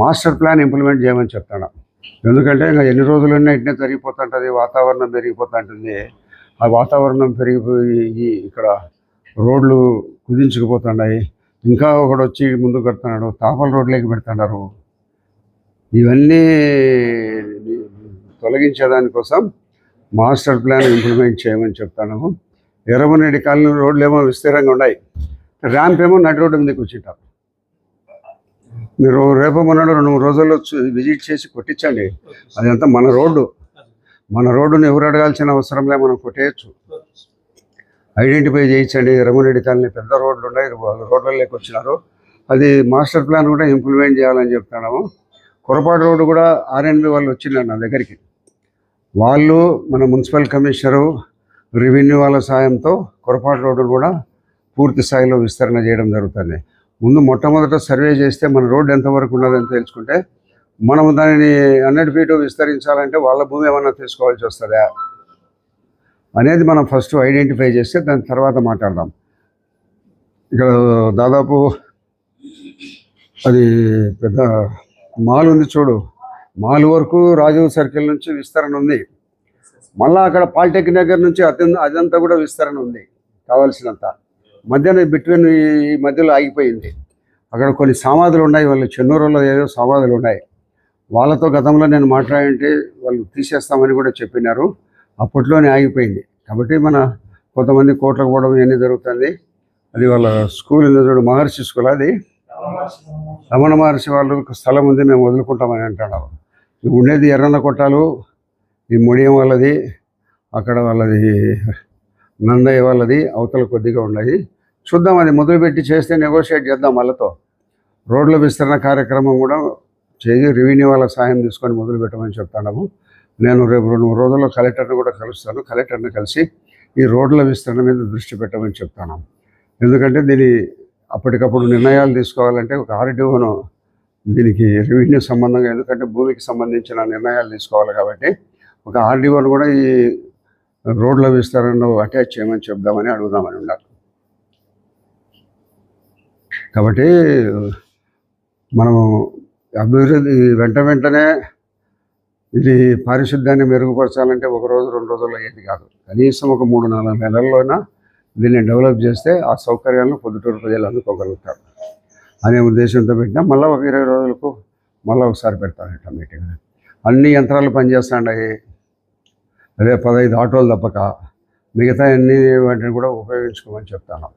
Master plan implement చేయమని చెప్తాను. ఎందుకంటే ఇంకా ఎన్ని రోజులన్నా ఇట్నే జరిగిపోతుంటుంది వాతావరణం పెరిగిపోతుంటుంది. ఆ వాతావరణం పెరిగిపోయి ఇక్కడ రోడ్లు కుదించుకుపోతున్నాయి. ఇంకా ఒకడు వచ్చి ముందుకు కడుతున్నాడు తాపల రోడ్లోకి పెడుతున్నారు. ఇవన్నీ తొలగించేదానికోసం మాస్టర్ ప్లాన్ ఇంప్లిమెంట్ చేయమని చెప్తాను. ఎర్రమనేడి కాలనీ రోడ్లు ఏమో విస్తీరంగా ఉన్నాయి. ర్యాంప్ ఏమో నడి రోడ్డు మీద కూర్చుంటారు. మీరు రేపు మొన్న రెండు మూడు రోజుల్లో విజిట్ చేసి కొట్టించండి. అదంతా మన రోడ్డు. మన రోడ్డును ఎవరు అడగాల్సిన అవసరంలే మనం కొట్టేయచ్చు. ఐడెంటిఫై చేయించండి. రమణరెడ్డి కాలనీ పెద్ద రోడ్లు ఉన్నాయి. వాళ్ళు రోడ్లలోకి వచ్చినారు. అది మాస్టర్ ప్లాన్ కూడా ఇంప్లిమెంట్ చేయాలని చెప్తున్నాము. కొరపాటు రోడ్డు కూడా ఆర్ఎన్బి వాళ్ళు వచ్చినారు నా దగ్గరికి. వాళ్ళు మన మున్సిపల్ కమిషనరు రెవెన్యూ వాళ్ళ సాయంతో కొరపాటు రోడ్డు కూడా పూర్తి స్థాయిలో విస్తరణ చేయడం జరుగుతుంది. ముందు మొట్టమొదట సర్వే చేస్తే మన రోడ్డు ఎంతవరకు ఉన్నదని తెలుసుకుంటే మనం దానిని హండ్రెడ్ ఫీట్ విస్తరించాలంటే వాళ్ళ భూమి ఏమన్నా తీసుకోవాల్సి వస్తుందా? అనేది మనం ఫస్ట్ ఐడెంటిఫై చేస్తే దాని తర్వాత మాట్లాడదాం. ఇక్కడ దాదాపు అది పెద్ద మాల్ ఉంది చూడు. మాల్ వరకు రాజీవ్ సర్కిల్ నుంచి విస్తరణ ఉంది. మళ్ళీ అక్కడ పాలిటెక్నిక్ దగ్గర నుంచి అదంతా అదంతా కూడా విస్తరణ ఉంది. కావాల్సినంత. మధ్యన బిట్వీన్ ఈ మధ్యలో ఆగిపోయింది. అక్కడ కొన్ని సమాధులు ఉన్నాయి. వాళ్ళు చెన్నూరులో ఏదో సమాధులు ఉన్నాయి. వాళ్ళతో గతంలో నేను మాట్లాడంటే వాళ్ళు తీసేస్తామని కూడా చెప్పినారు. అప్పట్లోనే ఆగిపోయింది. కాబట్టి మన కొంతమంది కోట్లకు పోవడం ఇవన్నీ జరుగుతుంది. అది వాళ్ళ స్కూల్ చూడు మహర్షి స్కూల్ అది. రమణ మహర్షి వాళ్ళకు స్థలం ఉంది మేము వదులుకుంటామని అంటాడు. ఇది ఉండేది ఎర్రన్న కొట్టాలు ఈ ముడియం వాళ్ళది అక్కడ వాళ్ళది నందయ్య వాళ్ళది అవతల కొద్దిగా ఉన్నాయి. చూద్దాం అది మొదలుపెట్టి చేస్తే నెగోషియేట్ చేద్దాం వాళ్ళతో. రోడ్ల విస్తరణ కార్యక్రమం కూడా చేసి రెవెన్యూ వాళ్ళ సాయం తీసుకొని మొదలు పెట్టమని చెప్తాము నేను రేపు రెండు మూడు రోజుల్లో కలెక్టర్ని కూడా కలుస్తాను. కలెక్టర్ని కలిసి ఈ రోడ్ల విస్తరణ మీద దృష్టి పెట్టమని చెప్తాను ఎందుకంటే దీని అప్పటికప్పుడు నిర్ణయాలు తీసుకోవాలంటే ఒక ఆర్డీఓను దీనికి రెవెన్యూ సంబంధంగా ఎందుకంటే భూమికి సంబంధించిన నిర్ణయాలు తీసుకోవాలి కాబట్టి ఒక ఆర్డీఓను కూడా ఈ రోడ్ల విస్తరణలో అటాచ్ చేయమని చెప్దామని అడుగుదామని ఉన్నారు. కాబట్టి మనము అభివృద్ధి వెంట వెంటనే ఇది పారిశుద్ధ్యాన్ని మెరుగుపరచాలంటే ఒక రోజు రెండు రోజుల్లో అయ్యేది కాదు. కనీసం ఒక మూడు నాలుగు నెలల్లోనా దీన్ని డెవలప్ చేస్తే ఆ సౌకర్యాలను పొద్దుటూరు ప్రజలు అందుకోగలుగుతారు. అనే ఉద్దేశంతో పెట్టినా మళ్ళీ ఒక ఇరవై రోజులకు మళ్ళీ ఒకసారి పెడతానట మీటింగ్. అన్ని యంత్రాలు పనిచేస్తాయి అదే పదహైదు ఆటోలు తప్పక మిగతా అన్ని వాటిని కూడా ఉపయోగించుకోమని చెప్తాను.